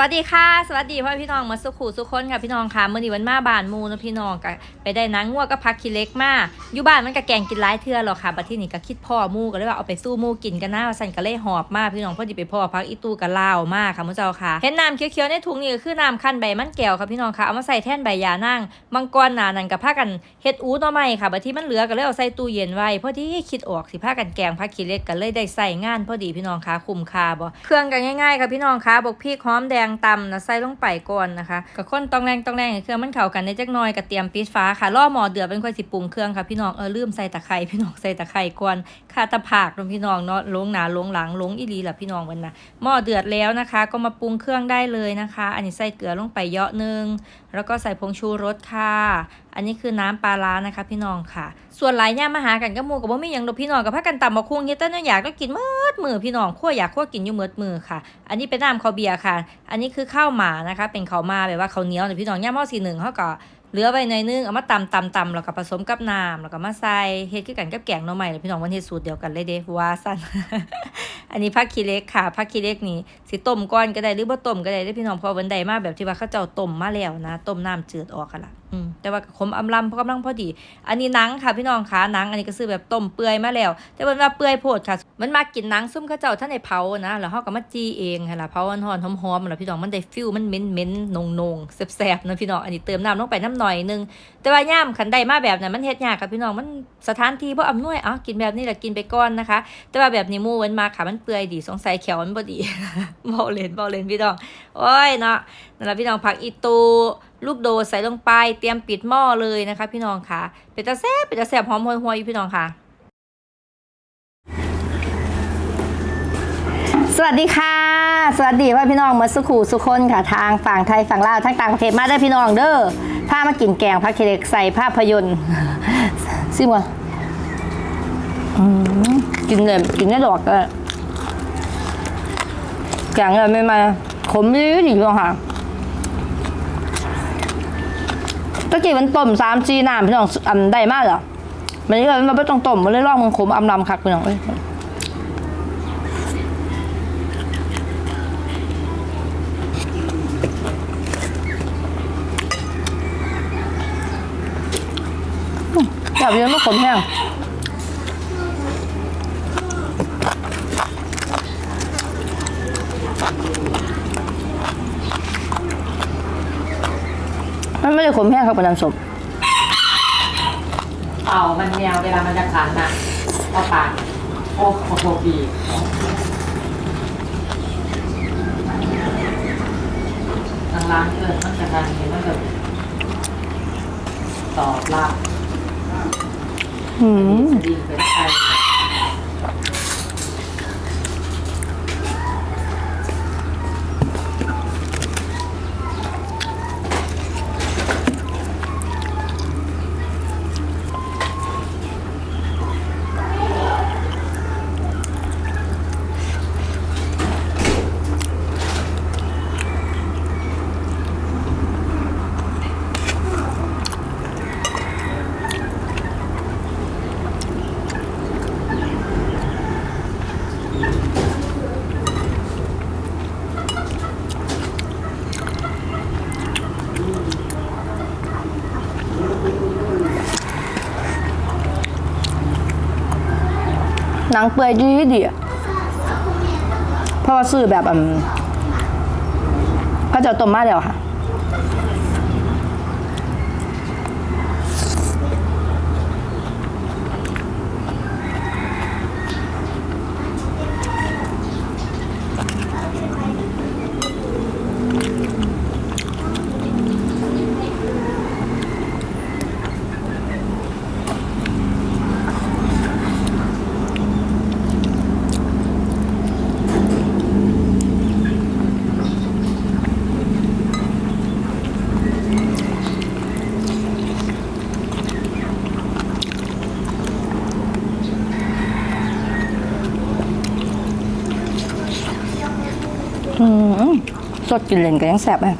วัสดีค่ะ สวัสดีพ่อพี่น้องมาสุขูสุขคนค่ะพี่น้องค่ะเมื่อนี้วันมาบานมูนะพี่น้องก็ไปได้นางงัวก็พักขี้เล็กมาอยู่บ้านมันก็แกงกินหลายเทื่อหรอกค่ะบัดที่นี่ก็คิดพ่อมูก็เลยว่าเอาไปสู้มูกินกันนะว่าสั่นก็เลยหอบมากพี่น้องพอดีไปพ่อพักอีตู้กับลาวมากค่ะมื้อเจ้าค่ะเห็นน้ำเขียวๆในถุงนี่ก็คือน้ำขั้นใบมันแก้วค่ะพี่น้องค่ะเอามาใส่แท่นใบยานั่งมังกรหนานันกับผ้ากันเฮ็ดอูต่อไม้ค่ะบัดที่มันเหลือก็เลยเอาใส่ตู้เย็นไว้พอดีคิดออกสิผ้ากันแกงพักขี้เล็กก็เลยได้ใส่งานพอดีพี่น้องค่ะคุ้มค่าบ่เครื่องก็ง่ายๆค่ะพี่น้องค่ะบกพริกหอมแดงตำนะใส่ลงไปก่อนนะคะกับคนต้องแรงต้องแรงให้เครื่องมันเข้ากันในจักหน่อยกับเตรียมปิดฟ้าค่ะล่อหมอเดือดเป็นค่อยสิปรุงเครื่องค่ะพี่น้องเออลืมใส่ตะไคร้พี่น้องใส่ตะไคร้ก่อนค่ะตะผักเนาะพี่น้องเนาะลงหนาลงหลังลงอีหลีล่ะพี่น้องวันน่ะหม้อเดือดแล้วนะคะ ก็มาปรุงเครื่องได้เลยนะคะ อันนี้ใส่เกลือลงไปเยอะนึงแล้วก็ใส่ผงชูรสค่ะ อันนี้คือน้ำปลาร้านะคะ พี่น้องค่ะ ส่วนหลายย่ามาหากันก็มูกับว่ามีอย่างดอกพี่น้องกับพักกันตำมาคุ้งเฮ็ดแต่เนี่ยอยากก็กินมืดมือพี่น้องขั้วอยากขั้วกินอยู่มืดมือค่ะ อันนี้เป็นน้ำข้าวเบียร์ค่ะ อันนี้คือข้าวหมานะคะ เป็นข้าวมาแบบว่าข้าวเหนียวเนี่ยพี่น้องย่าหม้อสีหนึ่งเขาก็เหลือไว้ในอยนึงเอามาตำตำตำแล้วก็ผสมกับน้ำแล้วก็มาใส่เฮ็ดคือกันกับแกงหน่อไม้เลยพี่น้องวันเฮ็ดสูตรเดียวกันเลยเด้ว่าสั้นอันนี้ผักขี้เล็กค่ะผักขี้เล็กนี่สิต้มก้อนก็ได้หรือบ่ต้มก็ได้เด้พี่น้องพอวันใดมาแบบที่ว่าเขาเจ้าต้มมาแล้วนะต้มน้ำจืดออกกันล่ะอืมแต่ว่าขมอำลำเพราะกำลังพอดี อันนี้หนังค่ะพี่น้องค่ะหนัง อันนี้ก็ซื้อแบบต้มเปื่อยมาแล้ว แต่มันว่าเปื่อยโพดค่ะ มันมากินหนังซุ่มเขาเจ้าท่านในเผานะแล้วเฮาก็มาจีเองค่ะล่ะเผาหอนๆหอมๆแล้วพี่น้องมันได้ฟิลมันเหม็นๆนงๆแซ่บๆนะพี่น้องอันนี้เติมน้ำลงไปน้ำหน่อยนึงแต่ว่าย่ามขันใดมาแบบนั้นมันเฮ็ดยากค่ะพี่น้องมันสถานที่บ่อำนวยเอ้ากินแบบนี้แหละกินไปก่อนนะคะ แต่ว่าแบบนี้มูมันมาค่ะมันเปื่อยดีสงสัยแขวมันบ่ดีเบาเล่นเบาเล่นพี่น้องโอ้ยเนาะนั่นแหละพี่น้องผักอีตู ลูกโดดใส่ลงไปเตรียมปิดหม้อเลยนะคะ พี่น้องค่ะ เป็นตาแซ่บเป็นตาแซ่บหอมห่วยๆอยู่พี่น้องค่ะ สวัสดีค่ะ สวัสดีพ่อพี่น้องมาสุขูสุคนค่ะ ทางฝั่งไทยฝั่งลาวทั้งต่างประเทศมาได้อพี่น้องเด้อพามากินแกงพักเคเล็กใส่ภาพยนตร์ ซิมก่อนอืมกินเลยกินได้ดอกเลยแกงเลยไม่มาขมยืดอยู่ค่ะ ตะกี้มันต้มสามจีน้ำพี่น้องอันได้มากเหรอมันก็เลยมันไม่ต้องต้มมันเลยลองมันขมอำลำคักพี่น้องเอ้ยแบบเยอะม่ขมแห้ง มันไม่ได้ขมแห้งครับเป็นน้ำส้มเอามันแนวเวลามันจะขันน่ะเอาปากโอ้โหบีบทางร้านเกิดมันจะการเห็นมันแบบตอบรับหืมดีเป็นไท หนังเปื่อยดีดีเพราะว่าซื้อแบบอืมเขาจะต้มมาแล้วค่ะอืม สดกินเล่นก็ยังแซ่บอะ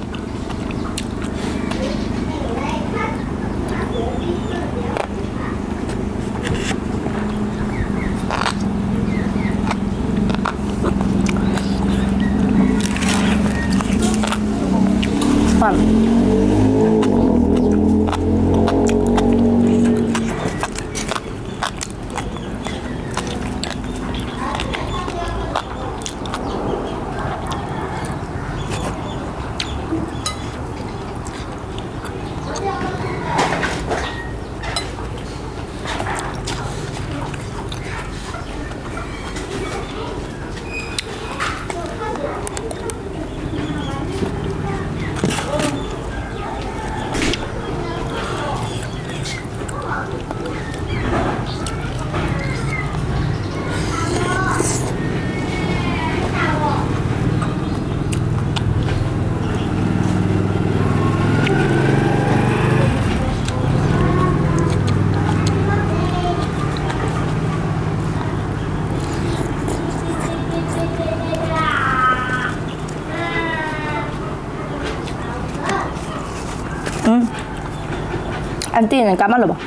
อันตีนั่นกลับมาหรือเปล่า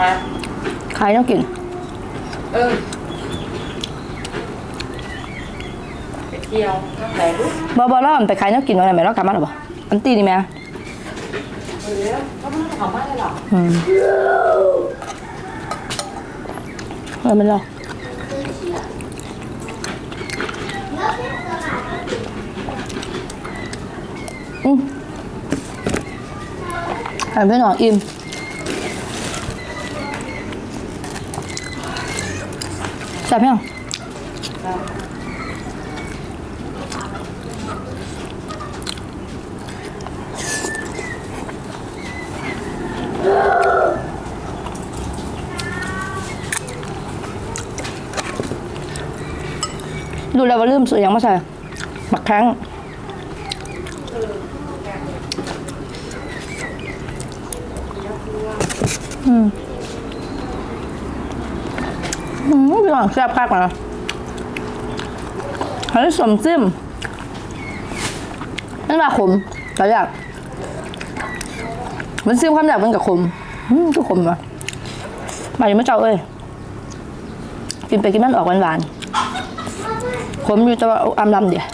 ฮะใครต้องกิน เออไปเที่ยวก็ไหนลูกบอบอแล้วมันไปใครต้องกินอะไรไหมแล้วกลับมาหรือเปล่าอันตีนี่ไหมเออก็ไม่ต้องเอามาเลยหรอกอืมเออมันรออืมหันไปหน่อยอิ่ม แซ่บยังดูแล้วว่าลืมซื้อหยังมาใส่บักแข้ง อืมอืมพี่หวังแซ่บคักนะเฮ้ยสมจิ้มนั่นว่าขมแต่อยากมันซิมความอยากมันกับขมอืมก็ขมว่ะมาอยู่ไม่เจ้าเอ้ยกินไปกินมันออกหวานๆผมอยู่แต่ว่าเอาอำลำเดียว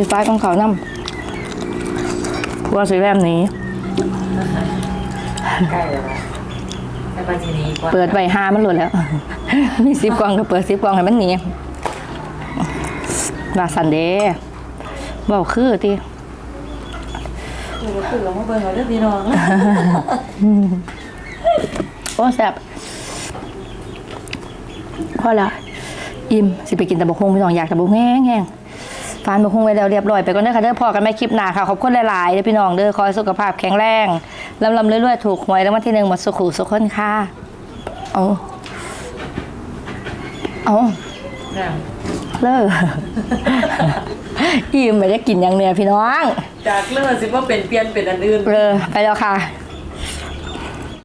อืมคือฟ้าของเขานำพัวสีแบบนี้ ใกล้แล้วนะแต่ปัจจุบันนี้กว่าเปิดไว้ห้ามันหลุดแล้ว มีสิบกล่องก็เปิดสิบกล่องให้มันหนีว่าสันเดย์บอกคือตีเออคือเรามาเบิ่งเอาเรื่องพี่น้อง โอ้แซ่บพอแล้วอิ่มสิไปกินตะบกฮงพี่น้องอยากตะบกแห้งแห้ง ฟานบกฮงไว้แล้วเรียบร้อยไปก่อนเด้อค่ะเด้อพอกันไม่คลิปหน้าค่ะขอบคุณหลายๆเด้อพี่น้องเด้อคอยสุขภาพแข็งแรงลำลำเรื่อยๆถูกหวยแล้ววันที่หนึ่งหมดสุขุสุขคนค่ะเอาเอานั่งเลิกอิ่มไม่ได้กินอย่างเนี้ยพี่น้อง จากเรื่องสิว่าเป็นเปลี่ยนเป็นอันอื่นเออไปแล้วค่ะ